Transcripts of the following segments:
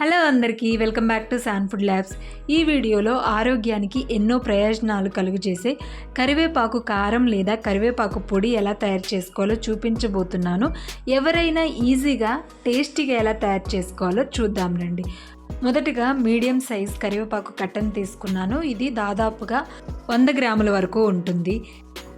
Hello అందరికీ welcome back to San food labs. ఈ వీడియోలో ఆరోగ్యానికి ఎన్నో ప్రయోజనాలు కలుగజేసే కరివేపాకు కారం లేదా కరివేపాకు పొడి ఎలా తయారు చేసుకోవాలో చూపించబోతున్నాను. ఎవరైనా ఈజీగా టేస్టీగా ఎలా తయారు చేసుకోవాలో చూద్దాం రండి. మొదటిగా మీడియం సైజ్ కరివేపాకు కట్టను తీసుకున్నాను. ఇది దాదాపుగా వంద గ్రాముల వరకు ఉంటుంది.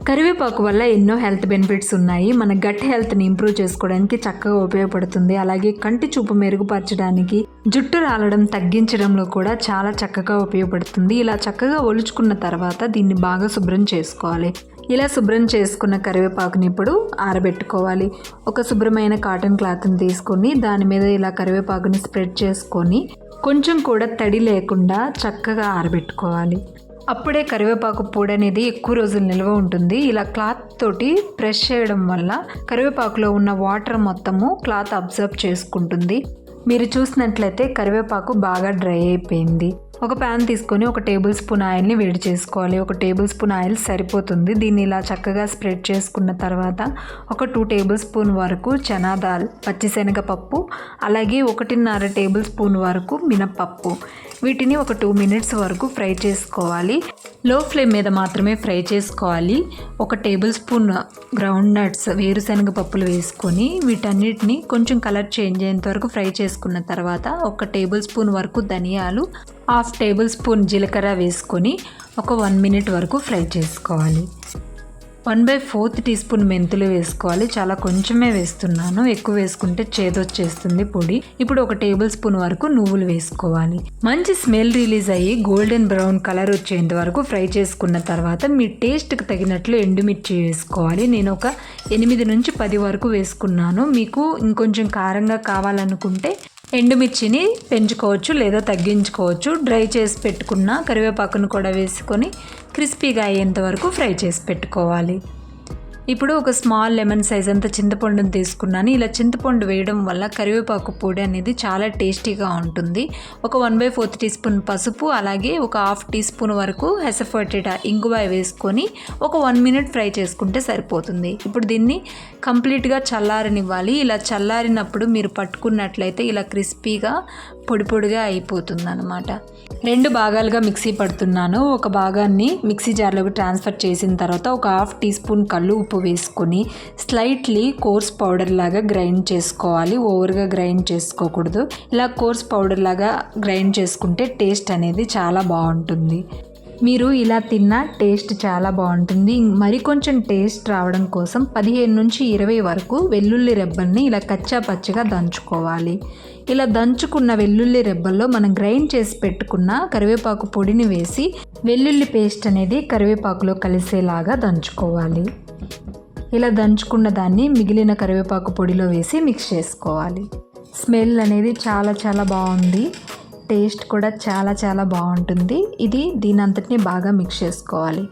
కరివేపాకు వల్ల ఎన్నో హెల్త్ బెనిఫిట్స్ ఉన్నాయి. మన గట్ హెల్త్ని ఇంప్రూవ్ చేసుకోవడానికి చక్కగా ఉపయోగపడుతుంది. అలాగే కంటి చూపు మెరుగుపరచడానికి జుట్టు రాలడం తగ్గించడంలో కూడా చాలా చక్కగా ఉపయోగపడుతుంది. ఇలా చక్కగా ఒలుచుకున్న తర్వాత దీన్ని బాగా శుభ్రం చేసుకోవాలి. ఇలా శుభ్రం చేసుకున్న కరివేపాకుని ఇప్పుడు ఆరబెట్టుకోవాలి. ఒక శుభ్రమైన కాటన్ క్లాత్ని తీసుకొని దాని మీద ఇలా కరివేపాకుని స్ప్రెడ్ చేసుకొని కొంచెం కూడా తడి లేకుండా చక్కగా ఆరబెట్టుకోవాలి. అప్పుడే కరివేపాకు పొడి అనేది ఎక్కువ రోజులు నిల్వ ఉంటుంది. ఇలా క్లాత్ తోటి ప్రెష్ చేయడం వల్ల కరివేపాకులో ఉన్న వాటర్ మొత్తము క్లాత్ అబ్జర్వ్ చేసుకుంటుంది. మీరు చూసినట్లయితే కరివేపాకు బాగా డ్రై అయిపోయింది. ఒక ప్యాన్ తీసుకొని ఒక టేబుల్ స్పూన్ ఆయిల్ని వేడి చేసుకోవాలి. ఒక టేబుల్ స్పూన్ ఆయిల్ సరిపోతుంది. దీన్ని ఇలా చక్కగా స్ప్రెడ్ చేసుకున్న తర్వాత ఒక టూ టేబుల్ స్పూన్ వరకు చనా దాల్ పచ్చిశనగపప్పు అలాగే ఒకటిన్నర టేబుల్ స్పూన్ వరకు మినప్పప్పు. వీటిని ఒక టూ మినిట్స్ వరకు ఫ్రై చేసుకోవాలి. లో ఫ్లేమ్ మీద మాత్రమే ఫ్రై చేసుకోవాలి. ఒక టేబుల్ స్పూన్ గ్రౌండ్ నట్స్ వేరుశనగ పప్పులు వేసుకొని వీటన్నిటిని కొంచెం కలర్ చేంజ్ అయ్యేంత వరకు ఫ్రై చేసుకున్న తర్వాత ఒక టేబుల్ స్పూన్ వరకు ధనియాలు హాఫ్ టేబుల్ స్పూన్ జీలకర్ర వేసుకొని ఒక వన్ మినిట్ వరకు ఫ్రై చేసుకోవాలి. One by fourth teaspoon మెంతులు వేసుకోవాలి. చాలా కొంచెమే వేస్తున్నాను. ఎక్కువ వేసుకుంటే చేదొచ్చేస్తుంది పొడి. ఇప్పుడు ఒక టేబుల్ స్పూన్ వరకు నువ్వులు వేసుకోవాలి. మంచి స్మెల్ రిలీజ్ అయ్యి గోల్డెన్ బ్రౌన్ కలర్ వచ్చేంత వరకు ఫ్రై చేసుకున్న తర్వాత మీ టేస్ట్కి తగినట్లు ఎండుమిర్చి వేసుకోవాలి. నేను ఒక ఎనిమిది నుంచి పది వరకు వేసుకున్నాను. మీకు ఇంకొంచెం కారంగా కావాలనుకుంటే ఎండుమిర్చిని పెంచుకోవచ్చు లేదా తగ్గించుకోవచ్చు. డ్రై చేసి పెట్టుకున్న కరివేపాకును కూడా వేసుకొని క్రిస్పీగా అయ్యేంత వరకు ఫ్రై చేసి పెట్టుకోవాలి. ఇప్పుడు ఒక స్మాల్ లెమన్ సైజ్ అంత చింతపండును తీసుకున్నాను. ఇలా చింతపండు వేయడం వల్ల కరివేపాకు పొడి అనేది చాలా టేస్టీగా ఉంటుంది. ఒక one by fourth teaspoon పసుపు అలాగే ఒక హాఫ్ టీ స్పూన్ వరకు హెసఫర్టేటా ఇంగువ వేసుకొని ఒక వన్ మినిట్ ఫ్రై చేసుకుంటే సరిపోతుంది. ఇప్పుడు దీన్ని కంప్లీట్గా చల్లారనివ్వాలి. ఇలా చల్లారినప్పుడు మీరు పట్టుకున్నట్లయితే ఇలా క్రిస్పీగా పొడి పొడిగా అయిపోతుంది అనమాట రెండు భాగాలుగా మిక్సీ పడుతున్నాను. ఒక భాగాన్ని మిక్సీ జార్లోకి ట్రాన్స్ఫర్ చేసిన తర్వాత ఒక హాఫ్ టీ స్పూన్ కళ్ళు ఉప్పు వేసుకొని స్లైట్లీ కోర్స్ పౌడర్ లాగా గ్రైండ్ చేసుకోవాలి. ఓవర్గా గ్రైండ్ చేసుకోకూడదు. ఇలా కోర్స్ పౌడర్ లాగా గ్రైండ్ చేసుకుంటే టేస్ట్ అనేది చాలా బాగుంటుంది. మీరు ఇలా తిన్నా టేస్ట్ చాలా బాగుంటుంది. మరి కొంచెం టేస్ట్ రావడం కోసం పదిహేను నుంచి ఇరవై వరకు వెల్లుల్లి రెబ్బల్ని ఇలా కచ్చా పచ్చగా దంచుకోవాలి. ఇలా దంచుకున్న వెల్లుల్లి రెబ్బల్లో మనం గ్రైండ్ చేసి పెట్టుకున్న కరివేపాకు పొడిని వేసి వెల్లుల్లి పేస్ట్ అనేది కరివేపాకులో కలిసేలాగా దంచుకోవాలి. ఇలా దంచుకున్న దాన్ని మిగిలిన కరివేపాకు పొడిలో వేసి మిక్స్ చేసుకోవాలి. స్మెల్ అనేది చాలా చాలా బాగుంది. టేస్ట్ కూడా చాలా చాలా బాగుంటుంది. ఇది దీని అంతటిని బాగా మిక్స్ చేసుకోవాలి.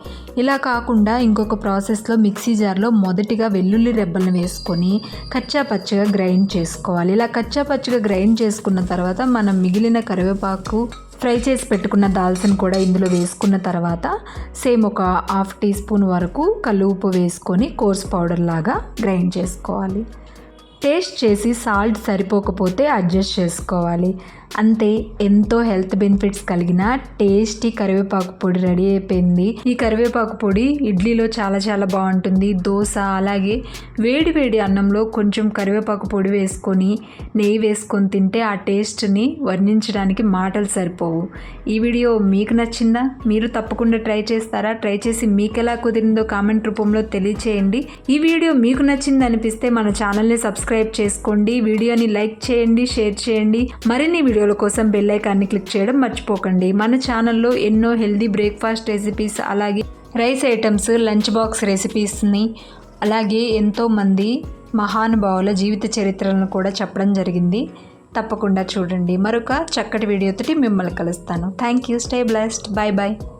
ఇలా కాకుండా ఇంకొక ప్రాసెస్లో మిక్సీ జార్లో మొదటిగా వెల్లుల్లి రెబ్బలను వేసుకొని కచ్చా పచ్చగా గ్రైండ్ చేసుకోవాలి. ఇలా కచ్చా పచ్చగా గ్రైండ్ చేసుకున్న తర్వాత మనం మిగిలిన కరివేపాకు ఫ్రై చేసి పెట్టుకున్న దాల్చిన కూడా ఇందులో వేసుకున్న తర్వాత సేమ్ ఒక హాఫ్ టీ స్పూన్ వరకు కల్లు ఉప్పు వేసుకొని కోర్స్ పౌడర్ లాగా గ్రైండ్ చేసుకోవాలి. టేస్ట్ చేసి సాల్ట్ సరిపోకపోతే అడ్జస్ట్ చేసుకోవాలి. అంతే ఎంతో హెల్త్ బెనిఫిట్స్ కలిగిన టేస్టీ కరివేపాకు పొడి రెడీ అయిపోయింది. ఈ కరివేపాకు పొడి ఇడ్లీలో చాలా చాలా బాగుంటుంది. దోశ అలాగే వేడి వేడి అన్నంలో కొంచెం కరివేపాకు పొడి వేసుకొని నెయ్యి వేసుకొని తింటే ఆ టేస్ట్ని వర్ణించడానికి మాటలు సరిపోవు. ఈ వీడియో మీకు నచ్చిందా? మీరు తప్పకుండా ట్రై చేస్తారా? ట్రై చేసి మీకు ఎలా కుదిరిందో కామెంట్ రూపంలో తెలియచేయండి. ఈ వీడియో మీకు నచ్చింది అనిపిస్తే మన ఛానల్ని సబ్స్క్రైబ్ చేసుకోండి. వీడియోని లైక్ చేయండి షేర్ చేయండి. మరిన్ని వీడియోల కోసం బెల్ ఐకాన్ని క్లిక్ చేయడం మర్చిపోకండి. మన ఛానల్లో ఎన్నో హెల్దీ బ్రేక్ఫాస్ట్ రెసిపీస్ అలాగే రైస్ ఐటమ్స్ లంచ్ బాక్స్ రెసిపీస్ని అలాగే ఎంతోమంది మహానుభావుల జీవిత చరిత్రలను కూడా చెప్పడం జరిగింది. తప్పకుండా చూడండి. మరొక చక్కటి వీడియోతోటి మిమ్మల్ని కలుస్తాను. Thank you stay blessed bye bye